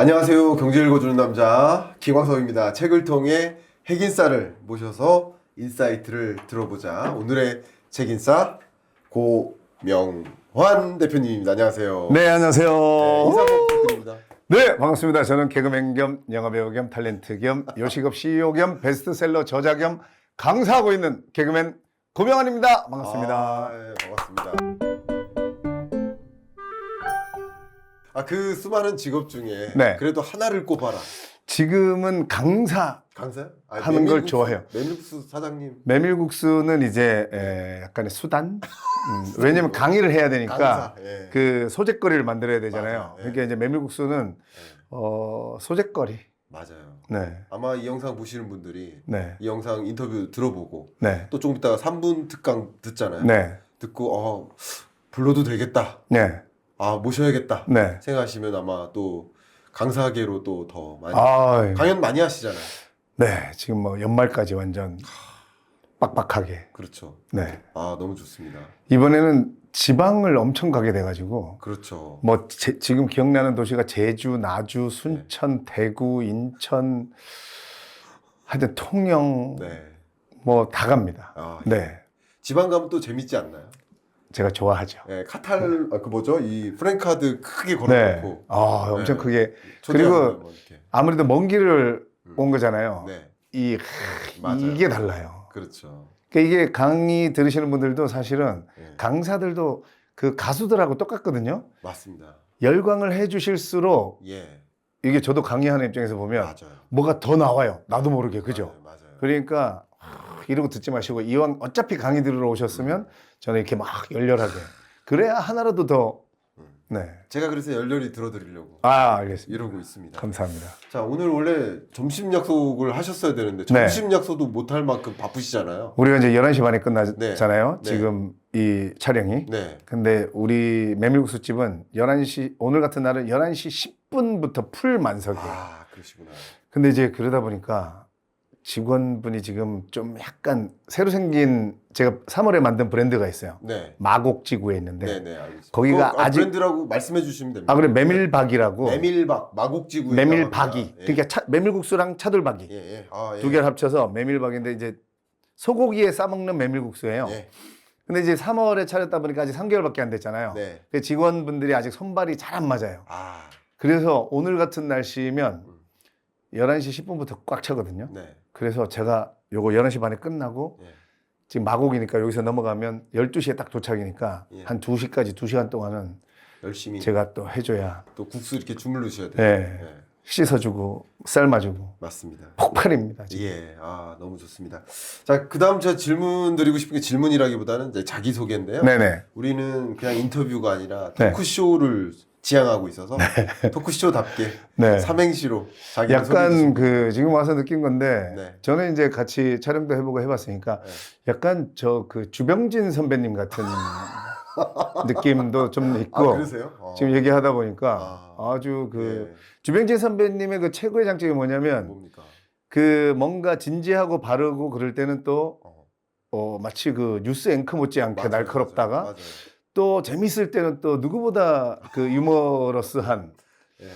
안녕하세요. 경제 읽어주는 남자 김광석입니다. 책을 통해 핵인싸를 모셔서 인사이트를 들어보자. 오늘의 책인싸 고명환 대표님입니다. 안녕하세요. 네, 안녕하세요. 네, 인사 한번 부탁드립니다. 네, 반갑습니다. 저는 개그맨 겸 영화배우 겸 탤런트 겸 요식업 CEO 겸 베스트셀러 저자 겸 강사하고 있는 개그맨 고명환입니다. 반갑습니다. 아, 네, 반갑습니다. 아, 그 수많은 직업 중에 네. 그래도 하나를 꼽아라. 지금은 강사 강사요? 아, 하는 걸 메밀국수- 좋아해요. 메밀국수 사장님. 메밀국수는 이제 에, 약간의 수단. 음, 왜냐면 강의를 해야 되니까 강사. 예. 그 소재거리를 만들어야 되잖아요. 맞아요. 예. 그러니까 이제 메밀국수는 어, 소재거리. 맞아요. 네, 아마 이 영상 보시는 분들이 네, 이 영상 인터뷰 들어보고 네, 또 조금 있다가 3분 특강 듣잖아요. 네, 듣고 어 불러도 되겠다. 네, 아 모셔야겠다. 네. 생각하시면 아마 또 강사계로 또 더 많이 아, 강연 많이 하시잖아요. 네, 지금 뭐 연말까지 완전 빡빡하게. 그렇죠. 네. 아 너무 좋습니다. 이번에는 지방을 엄청 가게 돼가지고 그렇죠. 뭐 제- 지금 기억나는 도시가 제주, 나주, 순천, 대구, 인천, 하여튼 통영 네. 뭐 다 갑니다. 아 네, 지방 가면 또 재밌지 않나요? 제가 좋아하죠. 네, 카탈 아, 그 뭐죠? 이 프랭카드 크게 네, 걸어놓고 아 엄청 네. 크게 그리고 뭐 이렇게. 아무래도 먼 길을 음. 온 거잖아요. 네, 이 맞아요. 이게 달라요. 그렇죠. 그러니까 이게 강의 들으시는 분들도 사실은 네, 강사들도 그 가수들하고 똑같거든요. 맞습니다. 열광을 해주실수록 예, 이게 저도 강의하는 입장에서 보면 맞아요. 뭐가 더 나와요. 나도 모르게 그죠? 맞아요. 맞아요. 그러니까 하, 이러고 듣지 마시고 이왕 어차피 강의 들으러 오셨으면 저는 이렇게 막 열렬하게 그래야 하나라도 더 음. 네. 제가 그래서 열렬히 들어드리려고 아 알겠습니다. 이러고 있습니다. 감사합니다. 자 오늘 원래 점심 약속을 하셨어야 되는데 네. 점심 약속도 못할 만큼 바쁘시잖아요. 우리가 이제 11시 반에 끝나잖아요. 네. 지금 이 촬영이. 네. 근데 우리 메밀국수 집은 11시 오늘 같은 날은 11시 10분부터 풀 만석이에요. 아 그러시구나. 근데 이제 그러다 보니까 직원분이 지금 좀 약간 새로 생긴 제가 3월에 만든 브랜드가 있어요. 네. 마곡지구에 있는데 네, 네, 알겠습니다. 거기가 그거, 아, 아직- 브랜드라고 말씀해 주시면 됩니다. 아 그래 메밀박이라고 메밀박 마곡지구 메밀박이 그러니까 차, 메밀국수랑 차돌박이 예, 예. 아, 예. 두 개를 합쳐서 메밀박인데 이제 소고기에 싸먹는 메밀국수예요. 예. 근데 이제 3월에 차렸다 보니까 아직 3개월밖에 안 됐잖아요. 네. 그 직원분들이 아직 손발이 잘 안 맞아요. 아. 그래서 오늘 같은 날씨면 음. 11시 10분부터 꽉 차거든요. 네. 그래서 제가 요거 11시 반에 끝나고 예. 지금 마곡이니까 여기서 넘어가면 12시에 딱 도착이니까 예. 한 2시까지 2시간 동안은 열심히 제가 또 해줘야 또 국수 이렇게 주물르셔야 돼요. 네. 예. 씻어주고 삶아주고 맞습니다. 폭발입니다. 지금. 예, 아 너무 좋습니다. 자, 그다음 제가 질문 드리고 싶은 게 질문이라기보다는 이제 자기 소개인데요. 네네. 우리는 그냥 인터뷰가 아니라 네. 토크쇼를 지향하고 있어서 토크쇼답게 네. 삼행시로 자기 약간 그 지금 와서 느낀 건데 네. 저는 이제 같이 촬영도 해보고 해봤으니까 네. 약간 저 그 주병진 선배님 같은 느낌도 좀아 있고 그러세요? 어. 지금 얘기하다 보니까 아. 아. 주그 예. 주병진 선배님의 그 최고의 장점이 뭐냐면 뭡니까? 그 뭔가 진지하고 바르고 그럴 때는 또 어. 어, 마치 그 뉴스 앵커 못지않게 맞아요, 날카롭다가 맞아요, 맞아요. 또 재밌을 때는 또 누구보다 그 유머러스한 예.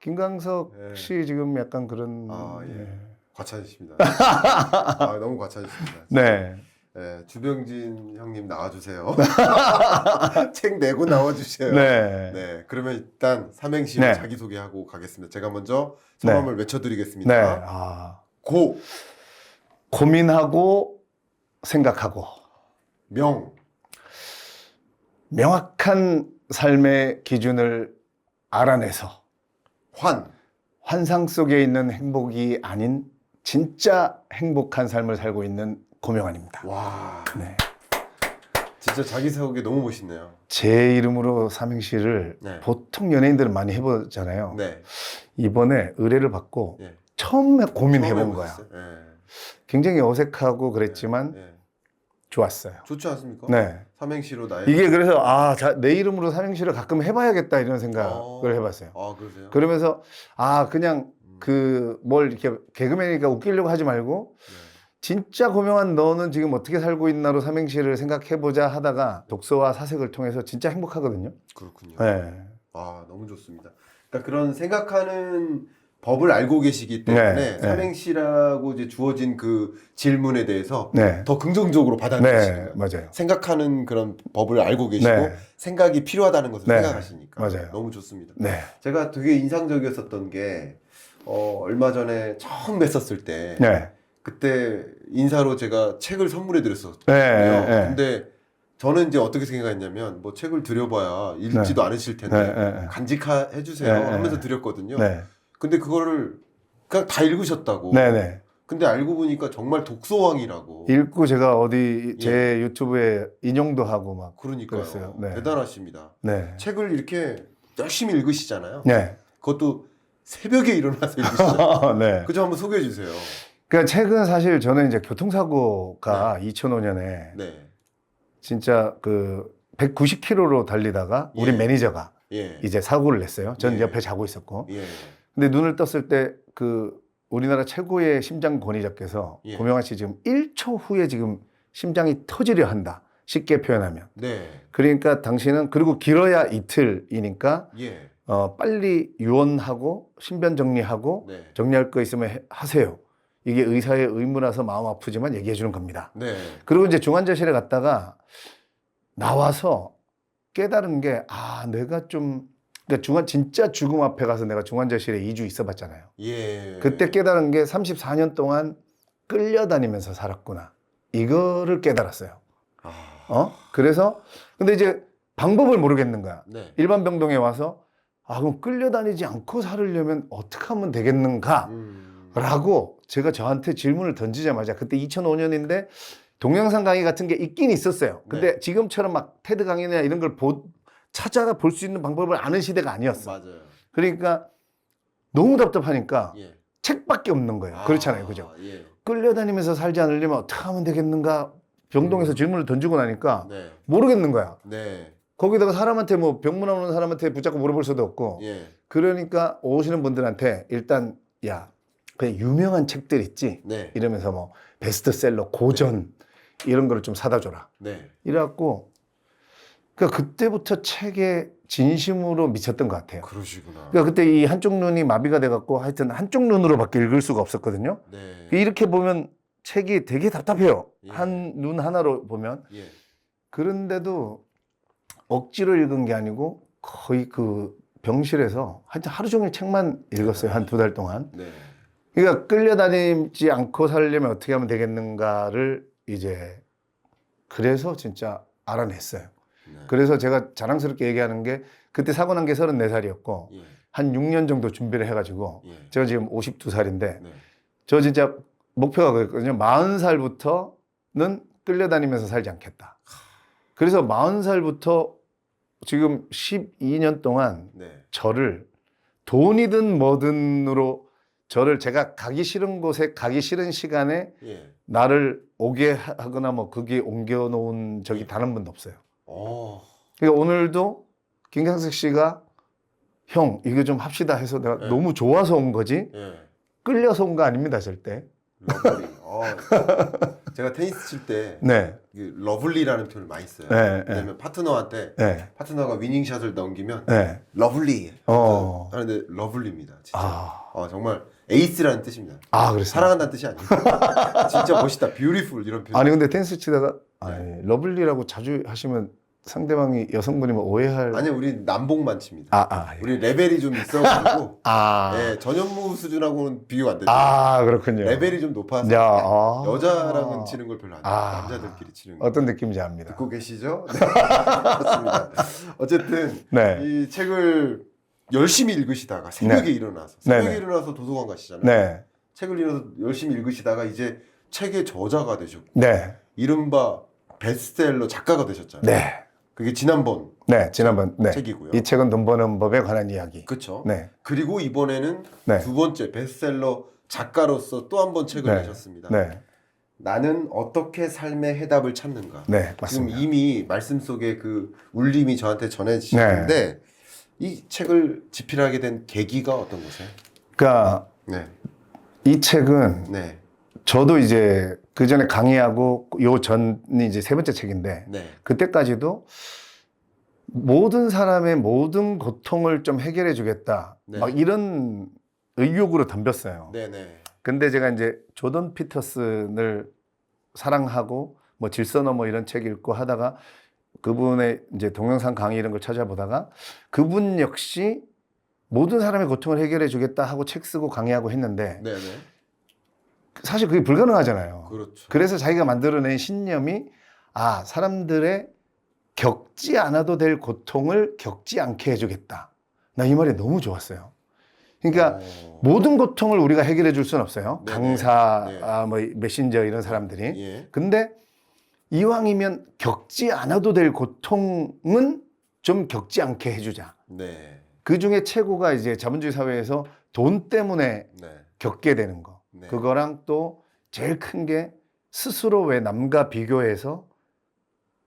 김광석 예. 씨 지금 약간 그런 아, 예. 예. 과찬이십니다. 아, 너무 과찬이십니다. 네. 예, 주병진 형님 나와주세요. 책 내고 나와주세요. 네. 네, 그러면 일단 삼행시로 네. 자기소개하고 가겠습니다. 제가 먼저 성함을 외쳐드리겠습니다. 네. 아, 고, 고민하고 생각하고 명, 명확한 삶의 기준을 알아내서 환, 환상 속에 있는 행복이 아닌 진짜 행복한 삶을 살고 있는 고명환입니다. 와, 네. 진짜 자기소개 너무 멋있네요. 제 이름으로 삼행시를 네. 보통 연예인들은 많이 해보잖아요. 네, 이번에 의뢰를 받고 예. 처음에 고민해본 처음 거야. 해보셨어요? 예. 굉장히 어색하고 그랬지만 예. 좋았어요. 좋지 않습니까? 네. 삼행시로 나의 이게 그래서 아, 자, 내 이름으로 삼행시를 가끔 해봐야겠다 이런 생각을 어. 해봤어요. 아, 그러세요? 그러면서 아 그냥 음. 그뭘 이렇게 개그맨이니까 웃기려고 하지 말고 네. 진짜 고명한 너는 지금 어떻게 살고 있나로 삼행시를 생각해보자 하다가 독서와 사색을 통해서 진짜 행복하거든요. 그렇군요. 네. 아, 너무 좋습니다. 그러니까 그런 생각하는 법을 알고 계시기 때문에 네, 네. 삼행시라고 이제 주어진 그 질문에 대해서 네. 더 긍정적으로 받아들이시는 네. 맞아요. 생각하는 그런 법을 알고 계시고 네. 생각이 필요하다는 것을 네, 생각하시니까 맞아요. 너무 좋습니다. 네. 제가 되게 인상적이었었던 게 어, 얼마 전에 처음 뵀었을 때 네. 그때 인사로 제가 책을 선물해 드렸었거든요. 네, 네. 근데 저는 이제 어떻게 생각했냐면 뭐 책을 드려봐야 읽지도 않으실 텐데 네, 네, 네. 간직해 주세요 네, 네. 하면서 드렸거든요. 네. 근데 그거를 그냥 다 읽으셨다고. 네, 네. 근데 알고 보니까 정말 독서왕이라고. 읽고 제가 어디 제 예. 유튜브에 인용도 하고 막 그러니까요. 그랬어요. 네. 대단하십니다. 네. 책을 이렇게 열심히 읽으시잖아요. 네. 그것도 새벽에 일어나서 읽으시잖아요. 네. 그좀 한번 소개해 주세요. 그러니까 최근 사실 저는 이제 교통사고가 2005년에 네. 진짜 그 190km로 달리다가 우리 예. 매니저가 예. 이제 사고를 냈어요. 저는 예. 옆에 자고 있었고. 예. 근데 눈을 떴을 때 그 우리나라 최고의 심장 권위자께서 예. 고명환 씨 지금 1초 후에 지금 심장이 터지려 한다. 쉽게 표현하면. 네. 그러니까 당신은 그리고 길어야 이틀이니까 예. 어, 빨리 유언하고 신변 정리하고 네. 정리할 거 있으면 해- 하세요. 이게 의사의 의무라서 마음 아프지만 얘기해 주는 겁니다. 네. 그리고 이제 중환자실에 갔다가 나와서 깨달은 게 아, 내가 좀 그러니까 중환 진짜 죽음 앞에 가서 내가 중환자실에 2주 있어 봤잖아요. 예. 그때 깨달은 게 34년 동안 끌려다니면서 살았구나. 이거를 깨달았어요. 아. 어? 그래서 근데 이제 방법을 모르겠는 거야. 네. 일반 병동에 와서 아 그럼 끌려다니지 않고 살으려면 어떻게 하면 되겠는가? 음. 라고 제가 저한테 질문을 던지자마자 그때 2005년인데 동영상 강의 같은 게 있긴 있었어요. 근데 지금처럼 막 테드 강의나 이런 걸 보, 찾아가 볼수 있는 방법을 아는 시대가 아니었어. 맞아요. 그러니까 너무 답답하니까 예. 책밖에 없는 거예요. 아, 그렇잖아요. 그죠? 예. 끌려다니면서 살지 않으려면 어떻게 하면 되겠는가? 병동에서 질문을 던지고 나니까 네. 모르겠는 거야. 네. 거기다가 사람한테 뭐 병문 안 오는 사람한테 붙잡고 물어볼 수도 없고 예. 그러니까 오시는 분들한테 일단 야 그냥 유명한 책들 있지 네. 이러면서 뭐 베스트셀러 고전 이런 거를 좀 사다 줘라 네. 이래갖고 그러니까 그때부터 책에 진심으로 미쳤던 것 같아요 그러시구나. 그러니까 그때 이 한쪽 눈이 마비가 돼갖고 하여튼 한쪽 눈으로밖에 읽을 수가 없었거든요 네. 이렇게 보면 책이 되게 답답해요 예. 한 눈 하나로 보면 예. 그런데도 억지로 읽은 게 아니고 거의 그 병실에서 하여튼 하루 종일 책만 읽었어요 한 두 달 동안 네. 그러니까 끌려다니지 않고 살려면 어떻게 하면 되겠는가를 이제 그래서 진짜 알아냈어요. 네. 그래서 제가 자랑스럽게 얘기하는 게 그때 사고 난 게 34살이었고 예. 한 6년 정도 준비를 해가지고 예. 제가 지금 52살인데 네. 저 진짜 목표가 그랬거든요. 40살부터는 끌려다니면서 살지 않겠다. 그래서 40살부터 지금 12년 동안 네. 저를 돈이든 뭐든으로 저를 제가 가기 싫은 곳에 가기 싫은 시간에 예. 나를 오게 하- 하거나 뭐 거기에 옮겨 놓은 적이 단 한 번도 없어요. 어. 그러니까 오늘도 김강석 씨가 형 이거 좀 합시다 해서 내가 네. 너무 좋아서 온 거지 예. 끌려서 온 거 아닙니다 절대. 러블리. 어. 제가 테니스 칠 때 네, 러블리라는 표현을 많이 써요. 네, 왜냐면 파트너한테 네, 파트너가 위닝샷을 넘기면 네. 러블리. 어. 하는데 러블리입니다. 진짜. 아, 어, 정말 에이스라는 뜻입니다. 아 그랬어요. 사랑한다는 뜻이 아니에요. 진짜 멋있다. 뷰티풀 이런 표현. 아니 근데 테니스 치다가 네. 아니, 러블리라고 자주 하시면 상대방이 여성분이면 오해할. 아니 우리 남봉만 칩니다. 아, 아, 예. 우리 레벨이 좀 있어가지고 아, 예, 전현무 수준하고는 비교가 안 되죠. 아 그렇군요. 레벨이 좀 높아서 야, 아. 여자랑은 치는 걸 별로 안 해요. 아. 남자들끼리 치는 거. 어떤 느낌인지 압니다. 듣고 계시죠? 네. 그렇습니다. 어쨌든 네, 이 책을 열심히 읽으시다가 새벽에 일어나서 새벽에 네네. 일어나서 도서관 가시잖아요. 네, 책을 일어나서 열심히 읽으시다가 이제 책의 저자가 되셨고 네, 이른바 베스트셀러 작가가 되셨잖아요. 네, 그게 지난번 네. 지난번 네. 책이고요. 이 책은 돈 버는 법에 관한 이야기. 그렇죠. 네, 그리고 이번에는 네. 두 번째 베스트셀러 작가로서 또 한 번 책을 네. 내셨습니다. 네, 나는 어떻게 삶의 해답을 찾는가. 네, 지금 맞습니다. 이미 말씀 속에 그 울림이 저한테 전해지시는데 네. 이 책을 집필하게 된 계기가 어떤 거세요? 그러니까 네, 이 책은 네, 저도 이제 그 전에 강의하고 요 전이 이제 세 번째 책인데 네, 그때까지도 모든 사람의 모든 고통을 좀 해결해 주겠다. 네. 막 이런 의욕으로 덤볐어요. 네 네. 근데 제가 이제 조던 피터슨을 사랑하고 뭐 질서 넘어 이런 책 읽고 하다가 그분의 이제 동영상 강의 이런 걸 찾아보다가 그분 역시 모든 사람의 고통을 해결해 주겠다 하고 책 쓰고 강의하고 했는데 네네. 사실 그게 불가능하잖아요. 그렇죠. 그래서 자기가 만들어낸 신념이 아 사람들의 겪지 않아도 될 고통을 겪지 않게 해주겠다. 나 이 말이 너무 좋았어요. 그러니까 어, 모든 고통을 우리가 해결해 줄 수는 없어요. 네네. 강사, 네. 아, 뭐 메신저 이런 사람들이. 예. 근데 이왕이면 겪지 않아도 될 고통은 좀 겪지 않게 해주자. 네. 그 중에 최고가 이제 자본주의 사회에서 돈 때문에 네. 겪게 되는 거. 네. 그거랑 또 제일 큰 게 스스로 왜 남과 비교해서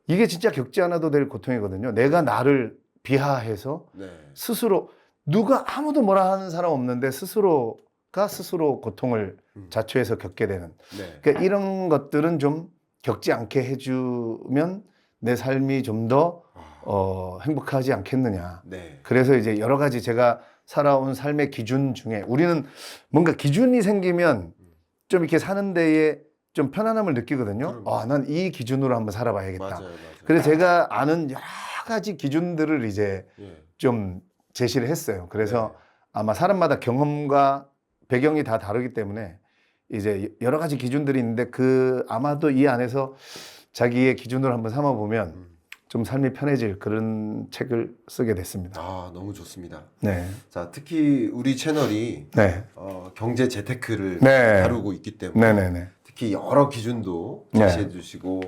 이게 진짜 겪지 않아도 될 고통이거든요. 내가 나를 비하해서 네. 스스로 누가 아무도 뭐라 하는 사람 없는데 스스로가 스스로 고통을 음. 자초해서 겪게 되는. 네. 그러니까 이런 것들은 좀 겪지 않게 해주면 내 삶이 좀더 아, 어, 행복하지 않겠느냐. 네. 그래서 이제 여러 가지 제가 살아온 삶의 기준 중에 우리는 뭔가 기준이 생기면 좀 이렇게 사는 데에 좀 편안함을 느끼거든요. 아, 난 이 기준으로 한번 살아봐야겠다. 맞아요. 맞아요. 그래서 제가 아는 여러 가지 기준들을 이제 예. 좀 제시를 했어요. 그래서 아마 사람마다 경험과 배경이 다 다르기 때문에 이제 여러 가지 기준들이 있는데 그 아마도 이 안에서 자기의 기준으로 한번 삼아 보면 음. 좀 삶이 편해질 그런 책을 쓰게 됐습니다. 아 너무 좋습니다. 네. 자 특히 우리 채널이 네. 어, 경제 재테크를 네. 다루고 있기 때문에 네네네. 특히 여러 기준도 네. 제시해 주시고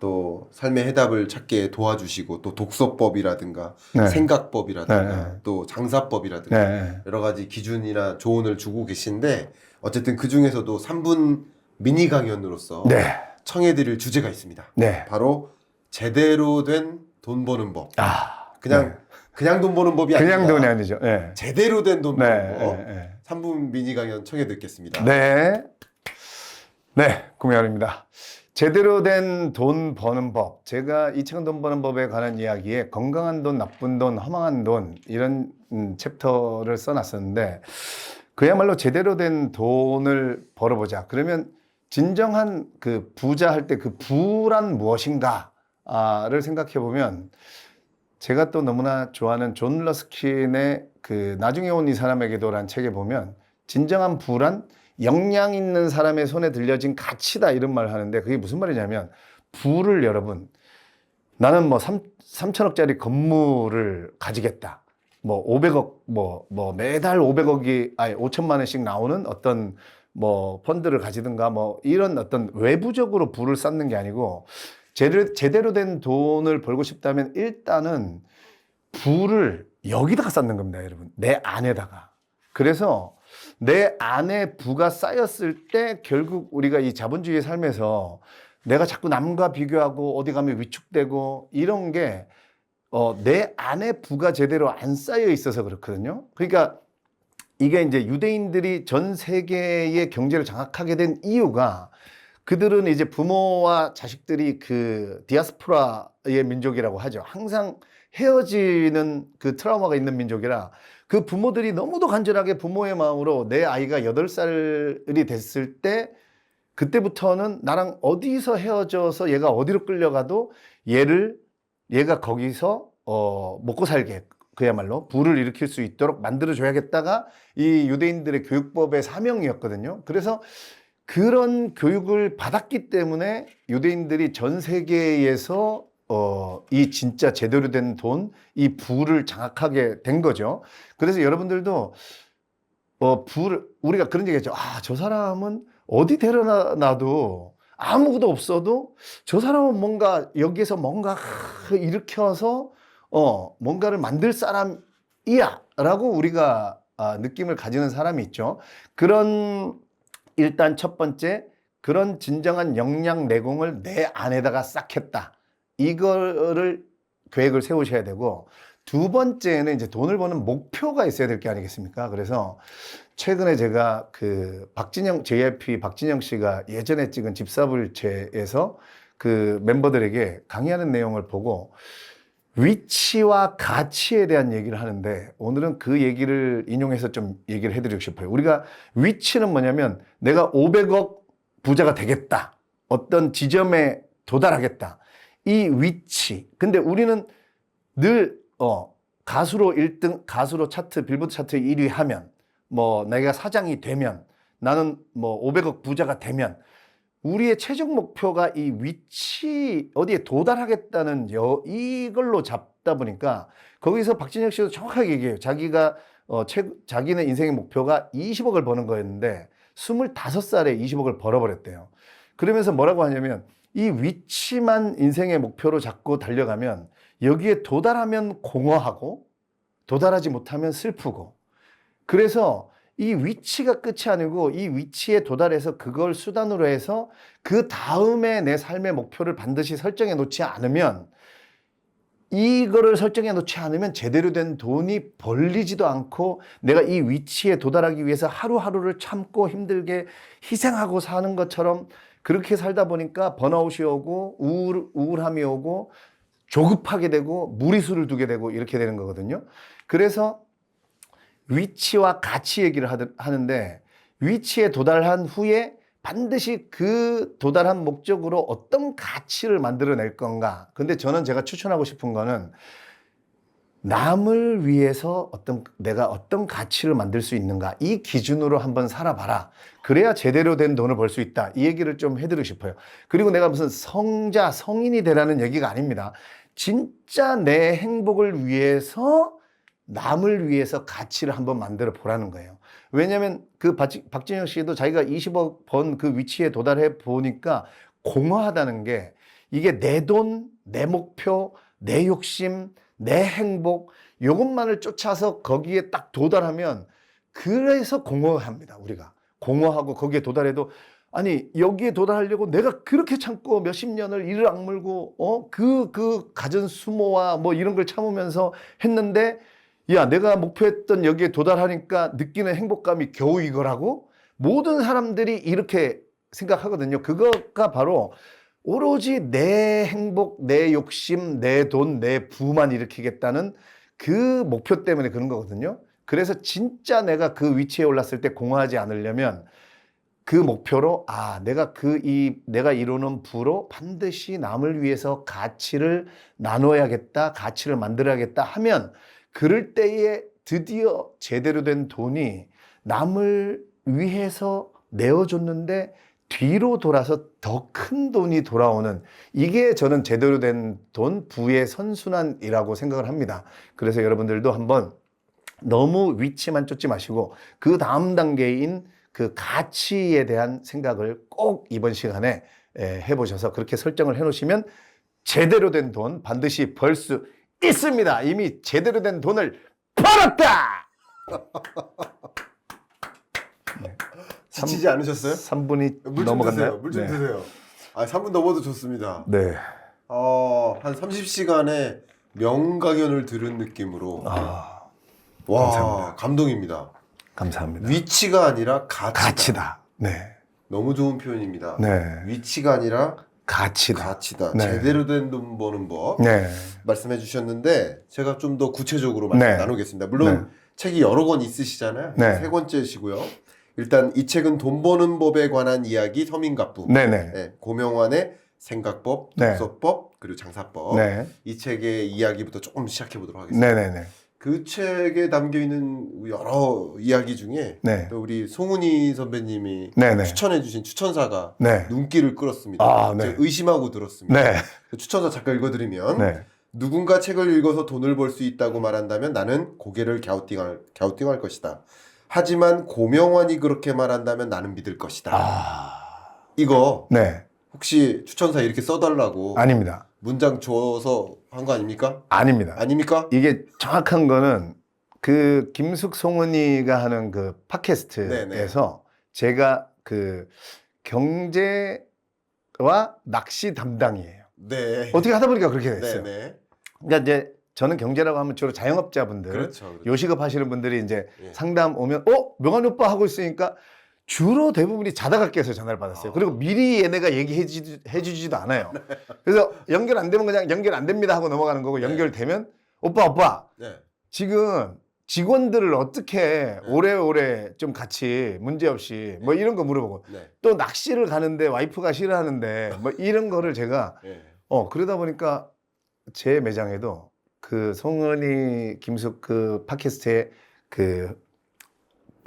또 삶의 해답을 찾게 도와주시고 또 독서법이라든가 네. 생각법이라든가 네, 네. 또 장사법이라든가 네. 여러 가지 기준이나 조언을 주고 계신데 어쨌든 그 중에서도 3분 미니 강연으로서 네. 청해드릴 주제가 있습니다. 네. 바로 제대로 된 돈 버는 법. 아. 그냥 그냥 돈 버는 법이 그냥 아니라 돈이 아니죠. 네. 제대로 된돈 네. 버는 법. 네. 3분 미니 강연 청해 듣겠습니다. 네. 네. 구매하입니다 제대로 된 돈 버는 법. 제가 이 책은 돈 버는 법에 관한 이야기에 건강한 돈, 나쁜 돈, 허망한 돈 이런 음, 챕터를 써놨었는데 그야말로 제대로 된 돈을 벌어보자. 그러면 진정한 그 부자 할 때 그 부란 무엇인가 를 생각해 보면 제가 또 너무나 좋아하는 존 러스킨의 그 나중에 온 이 사람에게도란 책에 보면 진정한 부란 역량 있는 사람의 손에 들려진 가치다 이런 말을 하는데 그게 무슨 말이냐면 부를 여러분 나는 뭐 3, 3천억짜리 건물을 가지겠다. 뭐 500억 뭐뭐 매달 500억이 아니 5천만 원씩 나오는 어떤 뭐 펀드를 가지든가 뭐 이런 어떤 외부적으로 부를 쌓는 게 아니고 제대로, 제대로 된 돈을 벌고 싶다면 일단은 부를 여기다가 쌓는 겁니다, 여러분. 내 안에다가. 그래서 내 안에 부가 쌓였을 때 결국 우리가 이 자본주의 삶에서 내가 자꾸 남과 비교하고 어디 가면 위축되고 이런 게 어, 내 안에 부가 제대로 안 쌓여 있어서 그렇거든요. 그러니까 이게 이제 유대인들이 전 세계의 경제를 장악하게 된 이유가 그들은 이제 부모와 자식들이 그 디아스포라의 민족이라고 하죠. 항상 헤어지는 그 트라우마가 있는 민족이라 그 부모들이 너무도 간절하게 부모의 마음으로 내 아이가 여덟 살이 됐을 때 그때부터는 나랑 어디서 헤어져서 얘가 어디로 끌려가도 얘를 얘가 거기서 어 먹고 살게 그야말로 부를 일으킬 수 있도록 만들어 줘야겠다가 이 유대인들의 교육법의 사명이었거든요. 그래서 그런 교육을 받았기 때문에 유대인들이 전 세계에서 어, 이 진짜 제대로 된 돈, 이 부를 장악하게 된 거죠. 그래서 여러분들도 어, 부를, 우리가 그런 얘기 했죠. 아, 저 사람은 어디 데려놔도 아무것도 없어도 저 사람은 뭔가 여기에서 뭔가 하- 일으켜서 어, 뭔가를 만들 사람이야. 라고 우리가 아, 느낌을 가지는 사람이 있죠. 그런 일단 첫 번째 그런 진정한 역량 내공을 내 안에다가 쌓겠다. 이거를 계획을 세우셔야 되고 두 번째는 이제 돈을 버는 목표가 있어야 될 게 아니겠습니까? 그래서 최근에 제가 그 박진영 JYP 박진영 씨가 예전에 찍은 집사불체에서 그 멤버들에게 강의하는 내용을 보고 위치와 가치에 대한 얘기를 하는데 오늘은 그 얘기를 인용해서 좀 얘기를 해드리고 싶어요. 우리가 위치는 뭐냐면 내가 500억 부자가 되겠다. 어떤 지점에 도달하겠다. 이 위치. 근데 우리는 늘, 어, 가수로 1등, 가수로 차트, 빌보드 차트 1위 하면, 뭐, 내가 사장이 되면, 나는 뭐 500억 부자가 되면, 우리의 최종 목표가 이 위치, 어디에 도달하겠다는 여, 이걸로 잡다 보니까, 거기서 박진혁 씨도 정확하게 얘기해요. 자기가, 어, 최, 자기는 인생의 목표가 20억을 버는 거였는데, 25살에 20억을 벌어버렸대요. 그러면서 뭐라고 하냐면 이 위치만 인생의 목표로 잡고 달려가면 여기에 도달하면 공허하고 도달하지 못하면 슬프고 그래서 이 위치가 끝이 아니고 이 위치에 도달해서 그걸 수단으로 해서 그 다음에 내 삶의 목표를 반드시 설정해 놓지 않으면 이거를 설정해 놓지 않으면 제대로 된 돈이 벌리지도 않고 내가 이 위치에 도달하기 위해서 하루하루를 참고 힘들게 희생하고 사는 것처럼 그렇게 살다 보니까 번아웃이 오고 우울, 우울함이 오고 조급하게 되고 무리수를 두게 되고 이렇게 되는 거거든요. 그래서 위치와 가치 얘기를 하는데 위치에 도달한 후에 반드시 그 도달한 목적으로 어떤 가치를 만들어낼 건가. 근데 저는 제가 추천하고 싶은 거는 남을 위해서 어떤 내가 어떤 가치를 만들 수 있는가 이 기준으로 한번 살아봐라. 그래야 제대로 된 돈을 벌 수 있다. 이 얘기를 좀 해드리고 싶어요. 그리고 내가 무슨 성자 성인이 되라는 얘기가 아닙니다. 진짜 내 행복을 위해서 남을 위해서 가치를 한번 만들어 보라는 거예요. 왜냐하면 그 박- 박진영 씨도 자기가 20억 번 그 위치에 도달해 보니까 공허하다는 게 이게 내 돈, 내 목표, 내 욕심, 내 행복 요것만을 쫓아서 거기에 딱 도달하면 그래서 공허합니다 우리가 공허하고 거기에 도달해도 아니 여기에 도달하려고 내가 그렇게 참고 몇십 년을 이를 악물고 어그그 그 갖은 수모와 뭐 이런 걸 참으면서 했는데 야 내가 목표했던 여기에 도달하니까 느끼는 행복감이 겨우 이거라고 모든 사람들이 이렇게 생각하거든요 그거가 바로 오로지 내 행복, 내 욕심, 내 돈, 내 부만 일으키겠다는 그 목표 때문에 그런 거거든요. 그래서 진짜 내가 그 위치에 올랐을 때 공허하지 않으려면 그 목표로 아 내가 그 이 내가 이루는 부로 반드시 남을 위해서 가치를 나눠야겠다 가치를 만들어야겠다 하면 그럴 때에 드디어 제대로 된 돈이 남을 위해서 내어줬는데 뒤로 돌아서 더 큰 돈이 돌아오는 이게 저는 제대로 된 돈 부의 선순환이라고 생각을 합니다. 그래서 여러분들도 한번 너무 위치만 쫓지 마시고 그 다음 단계인 그 가치에 대한 생각을 꼭 이번 시간에 에, 해보셔서 그렇게 설정을 해놓으시면 제대로 된 돈 반드시 벌 수 있습니다. 이미 제대로 된 돈을 벌었다! 지치지 않으셨어요? 3분이 물좀 넘어갔나요? 드세요. 물 좀 네. 드세요. 아, 3분 넘어도 좋습니다. 네. 어, 한 30시간의 명강연을 들은 느낌으로 아, 와, 감사합니다. 감동입니다. 감사합니다. 위치가 아니라 가치다. 가치다. 네. 너무 좋은 표현입니다. 네. 위치가 아니라 가치다. 가치다. 네. 제대로 된 돈 버는 법 네. 말씀해 주셨는데 제가 좀 더 구체적으로 말씀 네. 나누겠습니다. 물론 책이 여러 권 있으시잖아요. 네. 세 권째시고요. 일단 이 책은 돈 버는 법에 관한 이야기 서민갑부. 네 네. 네, 고명환의 생각법, 네. 독서법, 그리고 장사법. 네. 이 책의 이야기부터 조금 시작해 보도록 하겠습니다. 네 네 네. 그 책에 담겨 있는 여러 이야기 중에 네. 또 우리 송은이 선배님이 네네. 추천해 주신 추천사가 네. 눈길을 끌었습니다. 아, 네. 의심하고 들었습니다. 네. 그 추천사 잠깐 읽어드리면 네. 누군가 책을 읽어서 돈을 벌 수 있다고 말한다면 나는 고개를 갸우뚱할, 갸우뚱할 것이다. 하지만 고명환이 그렇게 말한다면 나는 믿을 것이다. 아. 이거 네. 혹시 추천사 이렇게 써달라고 아닙니다. 문장 줘서 한 거 아닙니까? 아닙니다. 아닙니까? 이게 정확한 거는 그 김숙 송은이가 하는 그 팟캐스트에서 제가 그 경제와 낚시 담당이에요. 네. 어떻게 하다 보니까 그렇게 네, 됐어요. 네. 그러니까 이제 저는 경제라고 하면 주로 자영업자분들, 그렇죠. 그렇죠. 요식업 하시는 분들이 이제 예. 상담 오면 어 명환 오빠 하고 있으니까 주로 대부분이 자다가 깨서 전화를 받았어요. 아. 그리고 미리 얘네가 얘기해 주- 주지도 않아요. 그래서 연결 안 되면 그냥 연결 안 됩니다 하고 넘어가는 거고 연결되면 오빠 오빠 네. 지금 직원들을 어떻게 오래오래 좀 같이 문제 없이 뭐 이런 거 물어보고 네. 또 낚시를 가는데 와이프가 싫어하는데 뭐 이런 거를 제가 네. 어 그러다 보니까 제 매장에도 그 송은이 김숙 그 팟캐스트의 그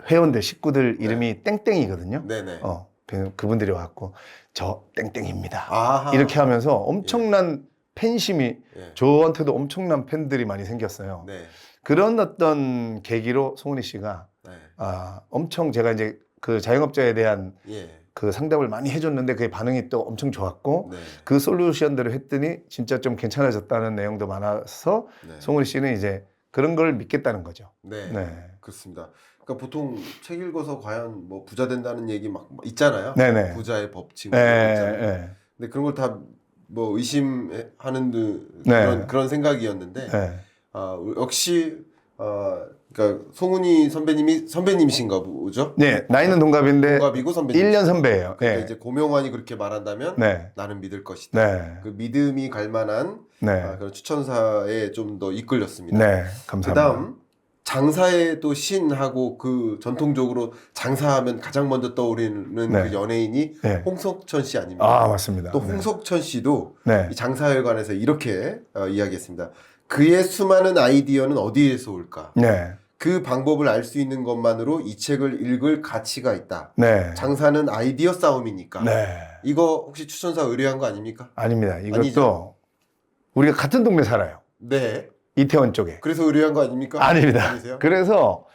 회원들 식구들 이름이 땡땡이거든요. 네. 네. 어 그- 그분들이 와갖고 저 땡땡입니다. 아하. 이렇게 하면서 엄청난 팬심이 예. 저한테도 엄청난 팬들이 많이 생겼어요. 네. 그런 어떤 계기로 송은이 씨가 네. 아, 엄청 제가 이제 그 자영업자에 대한 예. 그 상담을 많이 해줬는데 그게 반응이 또 엄청 좋았고 네. 그 솔루션들을 했더니 진짜 좀 괜찮아졌다는 내용도 많아서 네. 송은이 씨는 이제 그런 걸 믿겠다는 거죠. 네. 네. 그렇습니다. 그러니까 보통 책 읽어서 과연 뭐 부자 된다는 얘기 막 있잖아요. 네네. 부자의 법칙 네, 뭐 있잖아요. 네, 근데 그런 걸 다 뭐 의심하는 듯 네. 그런 그런 생각이었는데 네. 아, 역시 어 그러니까 송은이 선배님이 선배님이신가 보죠? 네, 나이는 동갑인데 동갑이고 선배님. 1년 선배예요. 근데 네. 이제 고명환이 그렇게 말한다면 네. 나는 믿을 것이다. 네. 그 믿음이 갈 만한 네. 아, 그런 추천사에 좀 더 이끌렸습니다. 네. 감사합니다. 그다음 장사의 또 신하고 그 전통적으로 장사하면 가장 먼저 떠오르는 네. 그 연예인이 네. 홍석천 씨 아닙니까? 아, 맞습니다. 또 네. 홍석천 씨도 네. 이 장사에 관해서 이렇게 어, 이야기했습니다. 그의 수많은 아이디어는 어디에서 올까? 네. 그 방법을 알 수 있는 것만으로 이 책을 읽을 가치가 있다. 네. 장사는 아이디어 싸움이니까. 네. 이거 혹시 추천사 의뢰한 거 아닙니까? 아닙니다. 이것도 아니죠. 우리가 같은 동네 살아요. 네. 이태원 쪽에. 그래서 의뢰한 거 아닙니까? 아닙니다. 아니세요? 그래서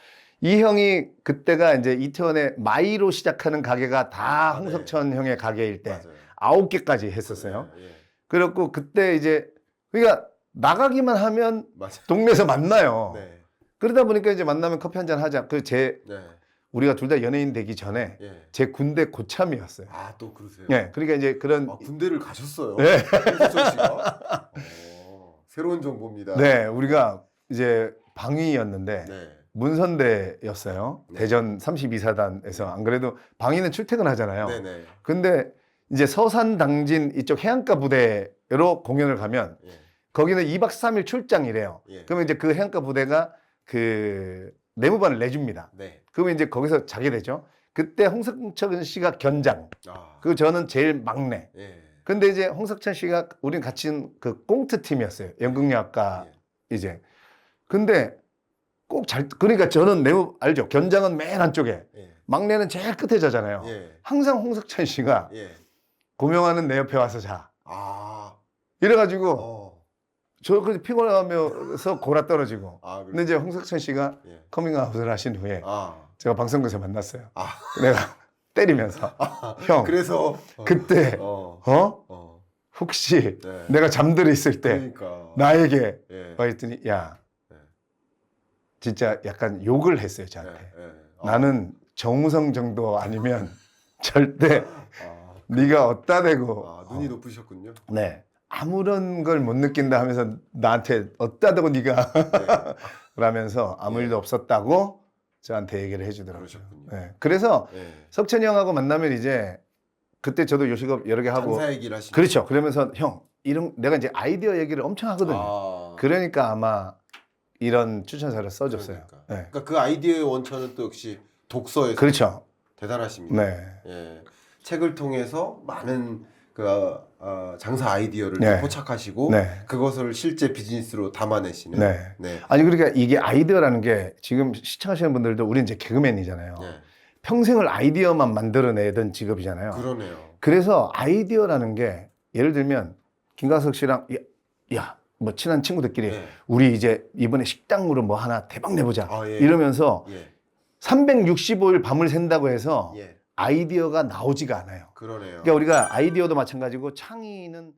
이 형이 그때가 이제 이태원에 마이로 시작하는 가게가 다 아, 네. 홍석천 형의 가게일 때 맞아요. 아홉 개까지 했었어요. 예, 예. 그래갖고 그때 이제 그러니까 나가기만 하면 맞아요. 동네에서 만나요. 네. 그러다 보니까 이제 만나면 커피 한 잔 하자. 그 제 네. 우리가 둘 다 연예인 되기 전에 예. 제 군대 고참이었어요. 아, 또 그러세요? 예. 그러니까 이제 그런 아, 군대를 가셨어요. 네. 홍석천 씨가. 어, 새로운 정보입니다. 네, 우리가 이제 방위였는데 네. 문선대였어요. 네. 대전 32사단에서 안 그래도 방위는 출퇴근하잖아요. 네, 네. 근데 이제 서산 당진 이쪽 해안가 부대로 공연을 가면 예. 거기는 2박 3일 출장이래요. 예. 그러면 이제 그 해안가 부대가 그 내무반을 내줍니다. 네. 그러면 이제 거기서 자게 되죠. 그때 홍석천 씨가 견장, 아. 그 저는 제일 막내. 예. 근데 이제 홍석천 씨가 우린 같이 그 꽁트 팀이었어요. 연극영화과 예. 이제. 근데 꼭 잘 그러니까 저는 내무 알죠. 견장은 맨 한쪽에, 예. 막내는 제일 끝에 자잖아요. 예. 항상 홍석천 씨가 예. 고명하는 내 옆에 와서 자. 아. 이래가지고 어. 저 그 피곤하면서 골아 떨어지고. 아, 근데 이제 홍석천 씨가 예. 커밍아웃을 하신 후에 아. 제가 방송국에서 만났어요. 아. 내가 때리면서 형 그래서 어. 그때 어. 어 어. 혹시 네. 내가 잠들어 있을 때 그러니까. 나에게 예. 와 있더니 야 네. 진짜 약간 욕을 했어요 예. 저한테. 예. 아. 나는 정우성 정도 아니면 절대 아, 네가 어따 대고 아, 눈이 높으셨군요. 네 아무런 걸 못 느낀다 하면서 나한테 어따 대고 네가 네. 라면서 아무 예. 일도 없었다고 저한테 얘기를 해주더라고요. 네. 그래서 예. 석천이 형하고 만나면 이제 그때 저도 요식업 여러 개 하고 장사 얘기를 하시는 그렇죠. 그러면서 형 이런 내가 이제 아이디어 얘기를 엄청 하거든요. 아. 그러니까 아마 이런 추천사를 써줬어요. 그러니까. 네. 그러니까 그 아이디어의 원천은 또 역시 독서에서 그렇죠. 대단하십니다. 네. 예. 책을 통해서 많은 그 어, 장사 아이디어를 네. 포착하시고 네. 그것을 실제 비즈니스로 담아내시는. 네. 네. 아니 그러니까 이게 아이디어라는 게 지금 시청하시는 분들도 우리 이제 개그맨이잖아요. 네. 평생을 아이디어만 만들어내던 직업이잖아요. 그러네요. 그래서 아이디어라는 게 예를 들면 김광석 씨랑 야뭐 친한 친구들끼리 네. 우리 이제 이번에 식당으로 뭐 하나 대박 내보자 아, 예. 이러면서 예. 365일 밤을 샌다고 해서 예. 아이디어가 나오지가 않아요. 그러네요. 그러니까 우리가 아이디어도 마찬가지고 창의는